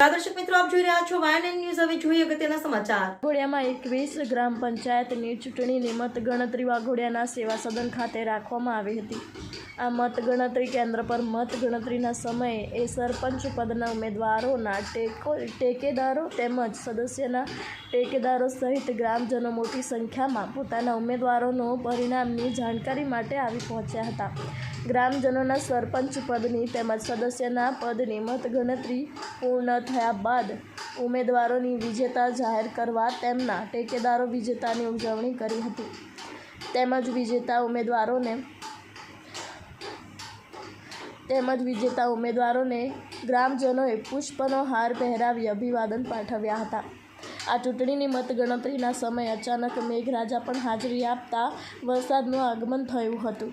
દર્શક મિત્રો, આપ જોઈ ન્યૂઝ હવે જોઈએ અગત્યના સમાચાર. વાઘોડિયામાં એકવીસ ગ્રામ પંચાયતની ચૂંટણીની મતગણતરી વાઘોડિયાના સેવા સદન ખાતે રાખવામાં આવી હતી. આ મતગણતરી કેન્દ્ર પર મતગણતરીના સમયે એ સરપંચ પદના ઉમેદવારોના ટેકો, ટેકેદારો તેમજ સદસ્યના ટેકેદારો સહિત ગ્રામજનો મોટી સંખ્યામાં પોતાના ઉમેદવારોનો પરિણામની જાણકારી માટે આવી પહોંચ્યા હતા. ગ્રામજનોના સરપંચ પદની તેમજ સદસ્યના પદની મતગણતરી પૂર્ણ થયા બાદ ઉમેદવારોની વિજેતા જાહેર કરવા તેમના ટેકેદારો વિજેતાની ઉજવણી કરી હતી. તેમજ વિજેતા ઉમેદવારોને તેમજ વિજેતા ઉમેદવારોને ગ્રામજનોએ પુષ્પનો હાર પહેરાવી અભિવાદન પાઠવ્યા હતા. આ ચૂંટણીની મતગણતરીના સમયે અચાનક મેઘરાજા પણ હાજરી આપતા વરસાદનું આગમન થયું હતું.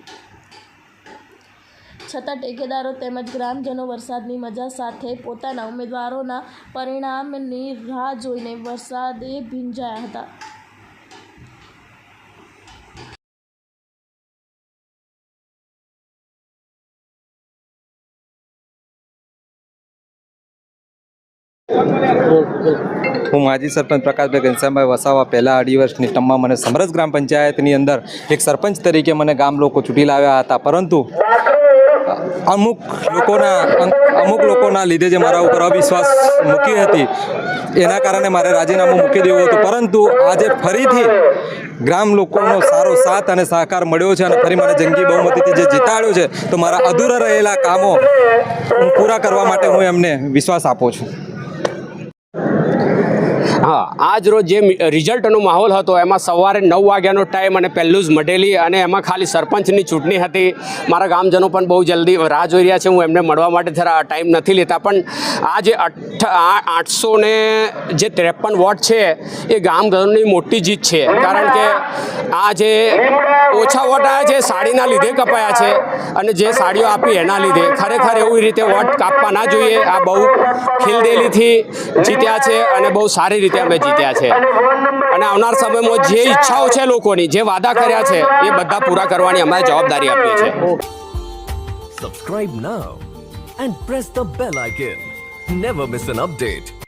છતાં ટેકેદારો તેમજ ગ્રામજનો વરસાદની મજા સાથે પોતાના ઉમેદવારોના પરિણામની રાહ જોઈને વરસાદે ભીંજાયા હતા. હું માજી સરપંચ પ્રકાશભાઈ ઘનશ્યામભાઈ વસાવા પહેલાં અઢી વર્ષની ટમમાં મને સમરસ ગ્રામ પંચાયતની અંદર એક સરપંચ તરીકે મને ગામ લોકો ચૂંટી લાવ્યા હતા. પરંતુ અમુક લોકોના અમુક લોકોના લીધે જે મારા ઉપર અવિશ્વાસ મૂકી હતી, એના કારણે મારે રાજીનામું મૂકી દેવું હતું. પરંતુ આજે ફરીથી ગ્રામ લોકોનો સારો સાથ અને સહકાર મળ્યો છે અને ફરી મને જંગી બહુમતીથી જે જીતાડ્યો છે, તો મારા અધૂરા રહેલા કામો હું પૂરા કરવા માટે હું એમને વિશ્વાસ આપું છું. હા, આજ રોજ જે રિઝલ્ટનો માહોલ હતો, એમાં સવારે નવ વાગ્યાનો ટાઈમ અને પહેલું જ મઢેલી અને એમાં ખાલી સરપંચની ચૂંટણી હતી. મારા ગામજનો પણ બહુ જલ્દી રાહ જોઈ રહ્યા છે, હું એમને મળવા માટે જરા ટાઈમ નથી લેતા, પણ આ જે અઠ આઠસો ને જે ત્રેપન વોટ છે, એ ગામજનોની મોટી જીત છે. કારણ કે આ જે ઓછા વોટ આવ્યા છે, સાડીના લીધે કપાયા છે, અને જે સાડીઓ આપી એના લીધે. ખરેખર એવી રીતે વોટ કાપવા ના જોઈએ. આ બહુ ખીલદેલીથી જીત્યા છે અને બહુ સારી રીતે અમે જીત્યા છે. અને આવનાર સમયમાં જે ઈચ્છાઓ છે લોકોની, જે વાદા કર્યા છે, એ બધા પૂરા કરવાની અમારે જવાબદારી આપી છે subscribe now and press the bell icon never miss an update.